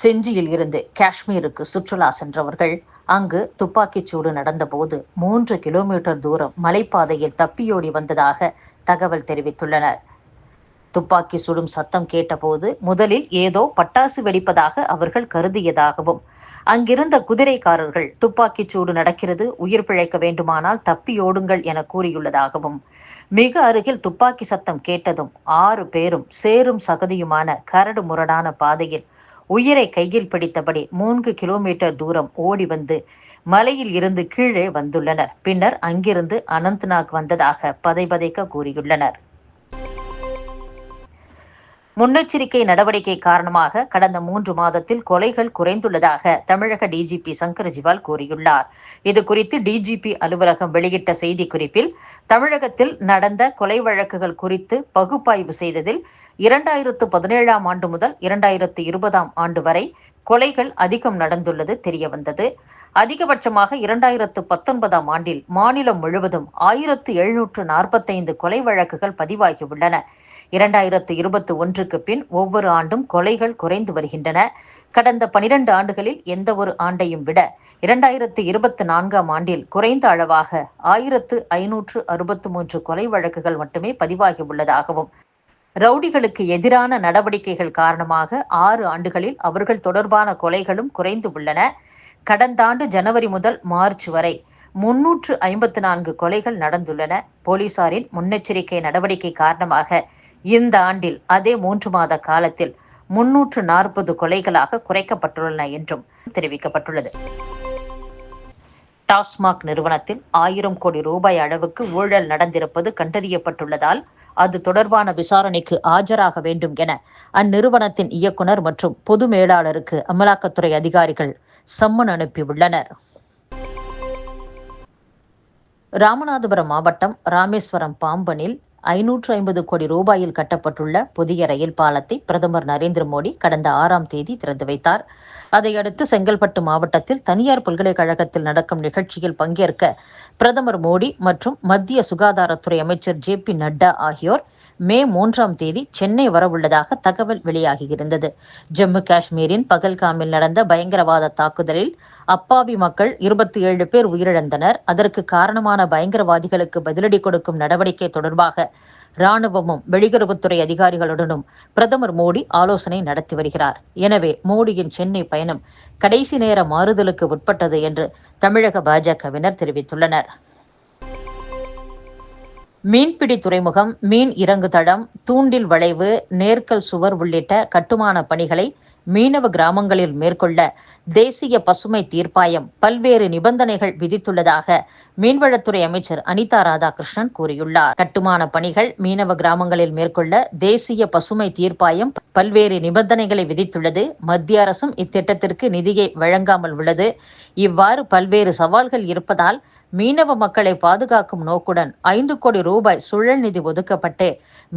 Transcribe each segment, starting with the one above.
செஞ்சியில் இருந்து காஷ்மீருக்கு சுற்றுலா சென்றவர்கள் அங்கு துப்பாக்கிச் சூடு நடந்தபோது மூன்று கிலோமீட்டர் தூரம் மலைப்பாதையில் தப்பியோடி வந்ததாக தகவல் தெரிவித்துள்ளனர். துப்பாக்கி சுடும் சத்தம் கேட்டபோது முதலில் ஏதோ பட்டாசு வெடிப்பதாக அவர்கள் கருதியதாகவும் அங்கிருந்த குதிரைக்காரர்கள் துப்பாக்கிச் சூடு நடக்கிறது உயிர் பிழைக்க வேண்டுமானால் தப்பியோடுங்கள் என கூறியுள்ளதாகவும் மிக அருகில் துப்பாக்கி சத்தம் கேட்டதும் ஆறு பேரும் சேரும் சகதியுமான கரடு முரடான பாதையில் உயிரை கையில் பிடித்தபடி மூன்று கிலோமீட்டர் தூரம் ஓடி வந்து மலையில் இருந்து கீழே வந்துள்ளனர். பின்னர் அங்கிருந்து அனந்த்நாக் வந்ததாக பதைபதைக்க கூறியுள்ளனர். முன்னெச்சரிக்கை நடவடிக்கை காரணமாக கடந்த மூன்று மாதத்தில் கொலைகள் குறைந்துள்ளதாக தமிழக டிஜிபி சங்கர் ஜிவால் கூறியுள்ளார். இது குறித்து டிஜிபி அலுவலகம் வெளியிட்ட செய்திக்குறிப்பில் தமிழகத்தில் நடந்த கொலை வழக்குகள் குறித்து பகுப்பாய்வு செய்ததில் இரண்டாயிரத்து பதினேழாம் ஆண்டு முதல் இரண்டாயிரத்து இருபதாம் ஆண்டு வரை கொலைகள் அதிகம் நடந்துள்ளது தெரியவந்தது. அதிகபட்சமாக இரண்டாயிரத்து பத்தொன்பதாம் ஆண்டில் மாநிலம் முழுவதும் ஆயிரத்து எழுநூற்று நாற்பத்தைந்து கொலை வழக்குகள் பதிவாகியுள்ளன இரண்டாயிரத்து இருபத்தி ஒன்றுக்கு பின் ஒவ்வொரு ஆண்டும் கொலைகள் குறைந்து வருகின்றன. கடந்த பனிரெண்டு ஆண்டுகளில் எந்த ஒரு ஆண்டையும் விட இரண்டாயிரத்து இருபத்தி நான்காம் ஆண்டில் குறைந்த அளவாக ஆயிரத்து ஐநூற்று அறுபத்து மூன்று கொலை வழக்குகள் மட்டுமே பதிவாகியுள்ளதாகவும் ரவுடிகளுக்கு எதிரான நடவடிக்கைகள் காரணமாக ஆறு ஆண்டுகளில் அவர்கள் தொடர்பான கொலைகளும் குறைந்து உள்ளன. கடந்த ஆண்டு ஜனவரி முதல் மார்ச் வரை முன்னூற்று ஐம்பத்து நான்கு கொலைகள் நடந்துள்ளன. போலீசாரின் முன்னெச்சரிக்கை நடவடிக்கை காரணமாக இந்த ஆண்டில் அதே மூன்று மாத காலத்தில் முன்னூற்று நாற்பது கொலைகளாக குறைக்கப்பட்டுள்ளன என்றும் தெரிவிக்கப்பட்டுள்ளது. டாஸ்மாக் நிறுவனத்தில் ஆயிரம் கோடி ரூபாய் அளவுக்கு ஊழல் நடந்திருப்பது கண்டறியப்பட்டுள்ளதால் அது தொடர்பான விசாரணைக்கு ஆஜராக வேண்டும் என அந்நிறுவனத்தின் இயக்குனர் மற்றும் பொது மேலாளருக்கு அமலாக்கத்துறை அதிகாரிகள் சம்மன் அனுப்பியுள்ளனர். ராமநாதபுரம் மாவட்டம் ராமேஸ்வரம் பாம்பனில் ஐநூற்று ஐம்பது கோடி ரூபாயில் கட்டப்பட்டுள்ள புதிய ரயில் பாலத்தை பிரதமர் நரேந்திர மோடி கடந்த ஆறாம் தேதி திறந்து வைத்தார். அதையடுத்து செங்கல்பட்டு மாவட்டத்தில் தனியார் பல்கலைக்கழகத்தில் நடக்கும் நிகழ்ச்சியில் பங்கேற்க பிரதமர் மோடி மற்றும் மத்திய சுகாதாரத்துறை அமைச்சர் ஜே பி நட்டா ஆகியோர் மே மூன்றாம் தேதி சென்னை வரவுள்ளதாக தகவல் வெளியாகியிருந்தது. ஜம்மு காஷ்மீரின் பகல்காமில் நடந்த பயங்கரவாத தாக்குதலில் அப்பாவி மக்கள் இருபத்தி ஏழு பேர் உயிரிழந்தனர். அதற்கு காரணமான பயங்கரவாதிகளுக்கு பதிலடி கொடுக்கும் நடவடிக்கை தொடர்பாக ராணுவமும் வெளியுறவுத்துறை அதிகாரிகளுடனும் பிரதமர் மோடி ஆலோசனை நடத்தி வருகிறார். எனவே மோடியின் சென்னை பயணம் கடைசி நேர மாறுதலுக்கு உட்பட்டது என்று தமிழக பாஜகவினர் தெரிவித்துள்ளனர். மீன்பிடி துறைமுகம் மீன் இறங்கு தடம் தூண்டில் வளைவு நேர்க்கல் சுவர் உள்ளிட்ட கட்டுமான பணிகளை மீனவ கிராமங்களில் மேற்கொள்ள தேசிய பசுமை தீர்ப்பாயம் பல்வேறு நிபந்தனைகள் விதித்துள்ளதாக மீன்வளத்துறை அமைச்சர் அனிதா ராதாகிருஷ்ணன் கூறியுள்ளார். கட்டுமான பணிகள் மீனவ கிராமங்களில் மேற்கொள்ள தேசிய பசுமை தீர்ப்பாயம் பல்வேறு நிபந்தனைகளை விதித்துள்ளது. மத்திய அரசும் இத்திட்டத்திற்கு நிதியை வழங்காமல் உள்ளது. இவ்வாறு பல்வேறு சவால்கள் இருப்பதால் மீனவ மக்களை பாதுகாக்கும் நோக்குடன் ஐந்து கோடி ரூபாய் சுழல் நிதி ஒதுக்கப்பட்டு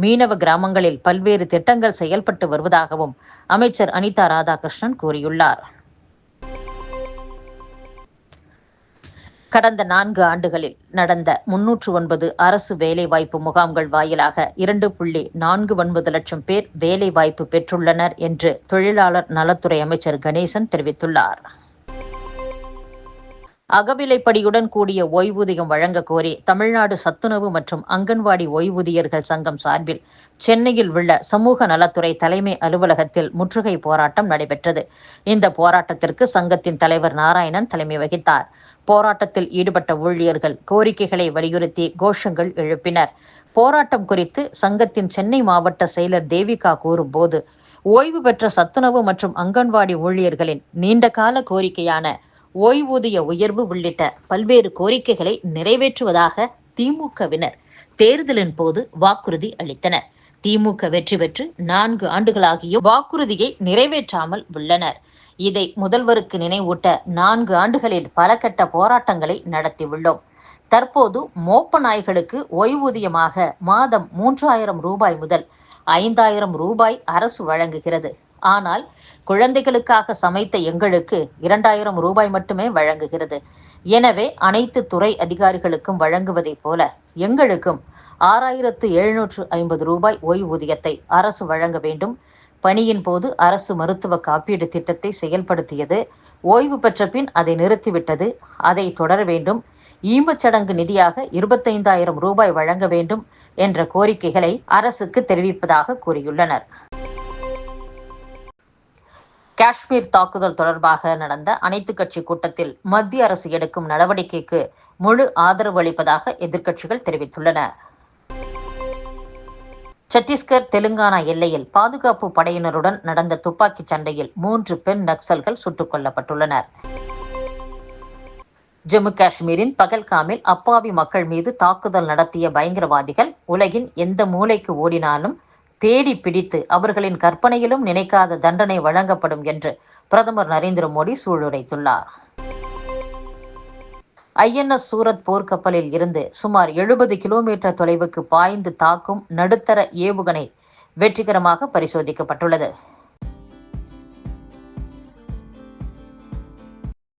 மீனவ கிராமங்களில் பல்வேறு திட்டங்கள் செயல்பட்டு வருவதாகவும் அமைச்சர் அனிதா ராதாகிருஷ்ணன் கூறியுள்ளார். கடந்த நான்கு ஆண்டுகளில் நடந்த முன்னூற்று ஒன்பது அரசு வேலைவாய்ப்பு முகாம்கள் வாயிலாக இரண்டு புள்ளி நான்கு ஒன்பது லட்சம் பேர் வேலைவாய்ப்பு பெற்றுள்ளனர் என்று தொழிலாளர் நலத்துறை அமைச்சர் கணேசன் தெரிவித்துள்ளார். அகவிலைப்படியுடன் கூடிய ஓய்வூதியம் வழங்க கோரி தமிழ்நாடு சத்துணவு மற்றும் அங்கன்வாடி ஓய்வூதியர்கள் சங்கம் சார்பில் சென்னையில் உள்ள சமூக நலத்துறை தலைமை அலுவலகத்தில் முற்றுகை போராட்டம் நடைபெற்றது. இந்த போராட்டத்திற்கு சங்கத்தின் தலைவர் நாராயணன் தலைமை வகித்தார். போராட்டத்தில் ஈடுபட்ட ஊழியர்கள் கோரிக்கைகளை வலியுறுத்தி கோஷங்கள் எழுப்பினர். போராட்டம் குறித்து சங்கத்தின் சென்னை மாவட்ட செயலர் தேவிகா கூறும்போது ஓய்வு பெற்ற சத்துணவு மற்றும் அங்கன்வாடி ஊழியர்களின் நீண்டகால கோரிக்கையான ஓய்வூதிய உயர்வு உள்ளிட்ட பல்வேறு கோரிக்கைகளை நிறைவேற்றுவதாக திமுகவினர் தேர்தலின் போது வாக்குறுதி அளித்தனர். திமுக வெற்றி பெற்று நான்கு ஆண்டுகளாகியும் வாக்குறுதியை நிறைவேற்றாமல் உள்ளனர். இதை முதல்வருக்கு நினைவூட்ட நான்கு ஆண்டுகளில் பல கட்ட போராட்டங்களை நடத்தியுள்ளோம். தற்போது மோப்ப நாய்களுக்கு ஓய்வூதியமாக மாதம் மூன்றாயிரம் ரூபாய் முதல் ஐந்தாயிரம் ரூபாய் அரசு வழங்குகிறது. ஆனால் குழந்தைகளுக்காக சமைத்த எங்களுக்கு இரண்டாயிரம் ரூபாய் மட்டுமே வழங்குகிறது. எனவே அனைத்து துறை அதிகாரிகளுக்கும் வழங்குவதைப் போல எங்களுக்கும் ஆறாயிரத்து எழுநூற்று ஐம்பது ரூபாய் ஓய்வூதியத்தை அரசு வழங்க வேண்டும். பணியின் போது அரசு மருத்துவ காப்பீடு திட்டத்தை செயல்படுத்தியது. ஓய்வு பெற்ற பின் அதை நிறுத்திவிட்டது. அதை தொடர வேண்டும். ஈமச்சடங்கு நிதியாக இருபத்தைந்தாயிரம் ரூபாய் வழங்க வேண்டும் என்ற கோரிக்கைகளை அரசுக்கு தெரிவிப்பதாக கூறியுள்ளனர். காஷ்மீர் தாக்குதல் தொடர்பாக நடந்த அனைத்து கட்சி கூட்டத்தில் மத்திய அரசு எடுக்கும் நடவடிக்கைக்கு முழு ஆதரவு அளிப்பதாக எதிர்க்கட்சிகள் தெரிவித்துள்ளன. சத்தீஸ்கர் தெலுங்கானா எல்லையில் பாதுகாப்பு படையினருடன் நடந்த துப்பாக்கிச் சண்டையில் மூன்று பெண் நக்சல்கள் சுட்டுக் கொல்லப்பட்டுள்ளனர். ஜம்மு காஷ்மீரின் பகல்காமில் அப்பாவி மக்கள் மீது தாக்குதல் நடத்திய பயங்கரவாதிகள் உலகின் எந்த மூலைக்கு ஓடினாலும் தேடி பிடித்து அவர்களின் கற்பனையிலும் நினைக்காத தண்டனை வழங்கப்படும் என்று பிரதமர் நரேந்திர மோடி சூளுரைத்துள்ளார். ஐஎன்எஸ் சூரத் போர்க்கப்பலில் இருந்து சுமார் எழுபது கிலோமீட்டர் தொலைவுக்கு பாய்ந்து தாக்கும் நடுத்தர ஏவுகணை வெற்றிகரமாக பரிசோதிக்கப்பட்டுள்ளது.